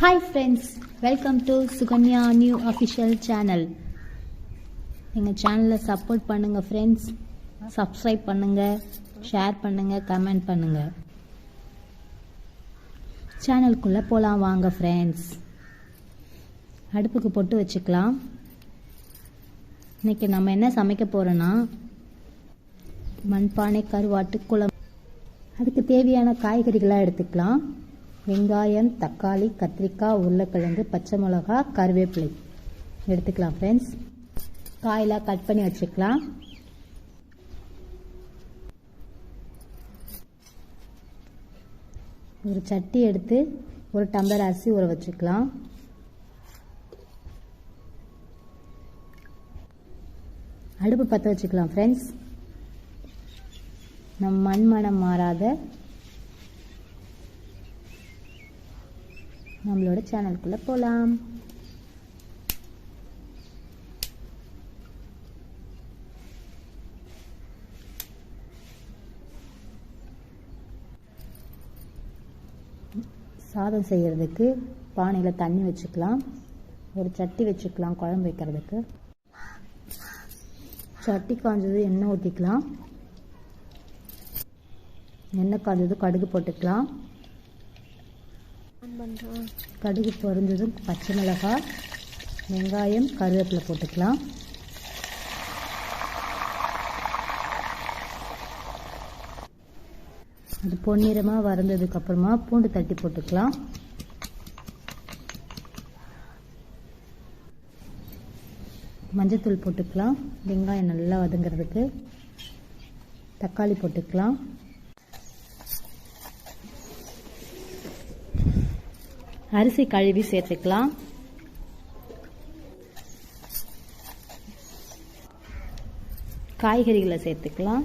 Hi friends welcome to Sukanya new official channel எங்கள் சேனலை support பண்ணுங்கள் ஃப்ரெண்ட்ஸ் சப்ஸ்கிரைப் பண்ணுங்கள் ஷேர் பண்ணுங்கள் கமெண்ட் பண்ணுங்கள் சேனலுக்குள்ளே போகலாம் வாங்க ஃப்ரெண்ட்ஸ் அடுப்புக்கு பொட்டு வச்சுக்கலாம். இன்றைக்கி நம்ம என்ன சமைக்க போகிறோன்னா மண்பானை கருவாட்டு குழம்பு. அதுக்கு தேவையான காய்கறிகளாக எடுத்துக்கலாம். வெங்காயம் தக்காளி கத்திரிக்காய் உருளைக்கிழங்கு பச்சை மிளகா கருவேப்பிலை. எடுத்துக்கலாம் ஃப்ரெண்ட்ஸ் காயெல்லாம் கட் பண்ணி வச்சுக்கலாம். ஒரு சட்டி எடுத்து ஒரு டம்ளர் அரிசி ஊற வச்சுக்கலாம். அடுப்பு பற்ற வச்சுக்கலாம் ஃப்ரெண்ட்ஸ் நம் மண் மனம் மாறாத நம்மளோட சேனலுக்குள்ளே போகலாம் சாதம் செய்கிறதுக்கு பானையில் தண்ணி வச்சுக்கலாம். ஒரு சட்டி வச்சுக்கலாம் குழம்பு வைக்கிறதுக்கு. சட்டி காஞ்சது எண்ணெய் ஊற்றிக்கலாம் எண்ணெய் காஞ்சது கடுகு போட்டுக்கலாம். கடுகு பொருந்ததும் பச்சை மிளகாய் வெங்காயம் கருவேப்பிலை போட்டுக்கலாம். அது பொன்னிறமாக வறந்ததுக்கு அப்புறமா பூண்டு தட்டி போட்டுக்கலாம். மஞ்சத்தூள் போட்டுக்கலாம். வெங்காயம் நல்லா வதங்கிறதுக்கு தக்காளி போட்டுக்கலாம். அரிசி கழுவி சேர்த்துக்கலாம். காய்கறிகளை சேர்த்துக்கலாம்.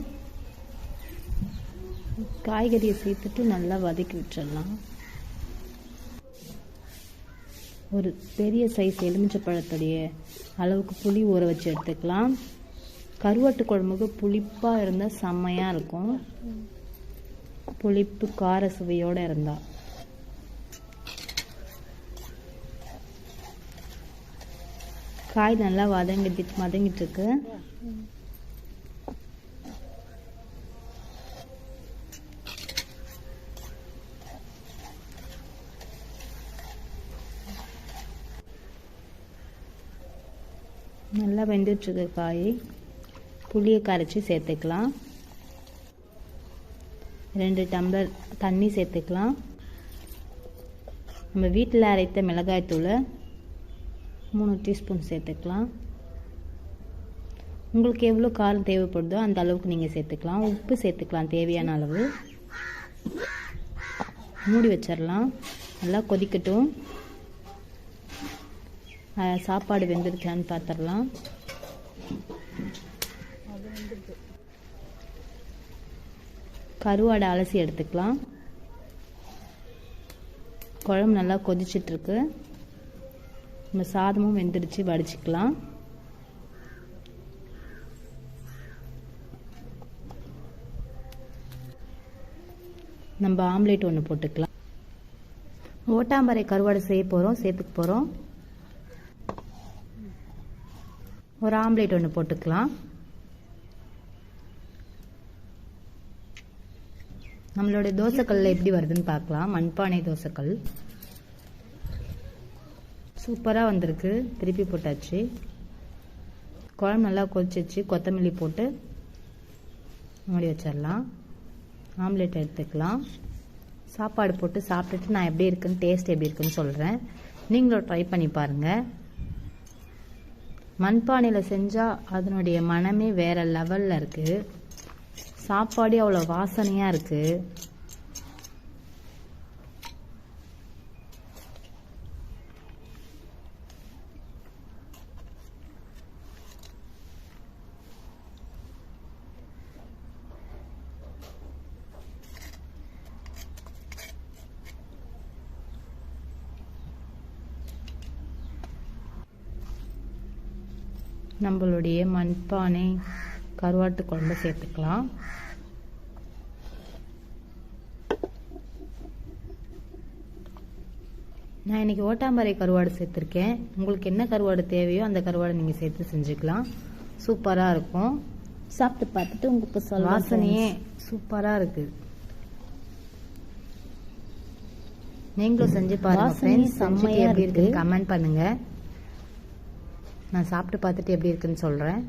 காய்கறியை சேர்த்துட்டு நல்லா வதக்கி விட்டுடலாம் ஒரு பெரிய சைஸ் எலுமிச்சப்பழத்துடைய அளவுக்கு புளி ஊற வச்சு எடுத்துக்கலாம். கருவாட்டு குழம்புக்கு புளிப்பாக இருந்தால் செம்மையாக இருக்கும். புளிப்பு கார சுவையோடு இருந்தால் காய் நல்லா வதங்கிட்டு வதங்கிட்டு இருக்கு நல்லா வெந்துட்டுருக்கு காய். புளியை கரைச்சி சேர்த்துக்கலாம். ரெண்டு டம்ளர் தண்ணி சேர்த்துக்கலாம். நம்ம வீட்டில் அரைத்த மிளகாய்த்தூளை மூணு டீஸ்பூன் சேர்த்துக்கலாம். உங்களுக்கு எவ்வளோ காரம் தேவைப்படுதோ அந்த அளவுக்கு நீங்கள் சேர்த்துக்கலாம். உப்பு சேர்த்துக்கலாம் தேவையான அளவு. மூடி வச்சிடலாம். நல்லா கொதிக்கட்டும். சாப்பாடு வெந்துருச்சான்னு பார்த்துடலாம் கருவாடை அலசி எடுத்துக்கலாம். குழம்பு நல்லா கொதிச்சிட்ருக்கு. நம்ம சாதமும் வெந்துடுச்சு வடிச்சுக்கலாம். நம்ம ஆம்லேட் ஒன்று போட்டுக்கலாம். ஓட்டாம்பரை கருவாடு செய்ய போகிறோம் சேர்த்துக்க போகிறோம் ஒரு ஆம்லேட் ஒன்று போட்டுக்கலாம். நம்மளோட தோசைக்கல்லில் எப்படி வருதுன்னு பார்க்கலாம். மண்பானை தோசைக்கல். சூப்பராக வந்திருக்கு. திருப்பி போட்டாச்சு. குழம்பு நல்லா கொதிச்சிச்சு கொத்தமல்லி போட்டு மூடி வச்சிடலாம். ஆம்லேட் எடுத்துக்கலாம். சாப்பாடு போட்டு சாப்பிட்டுட்டு நான் எப்படி இருக்குன்னு டேஸ்ட் எப்படி இருக்குன்னு சொல்கிறேன் நீங்களும் ட்ரை பண்ணி பாருங்கள் மண்பானையில் செஞ்சால் அதனுடைய மனமே வேறு லெவலில் இருக்குது சாப்பாடு அவ்வளோ வாசனையாக இருக்குது நம்மளுடைய மண்பானை கருவாட்டு குழம்பு சேர்த்துக்கலாம். நான் இன்னைக்கு ஓட்டாம்பரை கருவாடு சேர்த்துருக்கேன். உங்களுக்கு என்ன கருவாடு தேவையோ அந்த கருவாடை நீங்கள் சேர்த்து செஞ்சுக்கலாம். சூப்பராக இருக்கும். சாப்பிட்டு பார்த்துட்டு உங்களுக்கு சொல்லுவேன் வாசனையே சூப்பராக இருக்கு. நீங்களும் செஞ்சு பாருங்க ஃப்ரெண்ட்ஸ் செஞ்சுட்டு எப்படி இருக்கு. இருக்குன்னு கமெண்ட் பண்ணுங்க. நான் சாப்பிட்டு பார்த்துட்டு எப்படி இருக்குன்னு சொல்கிறேன்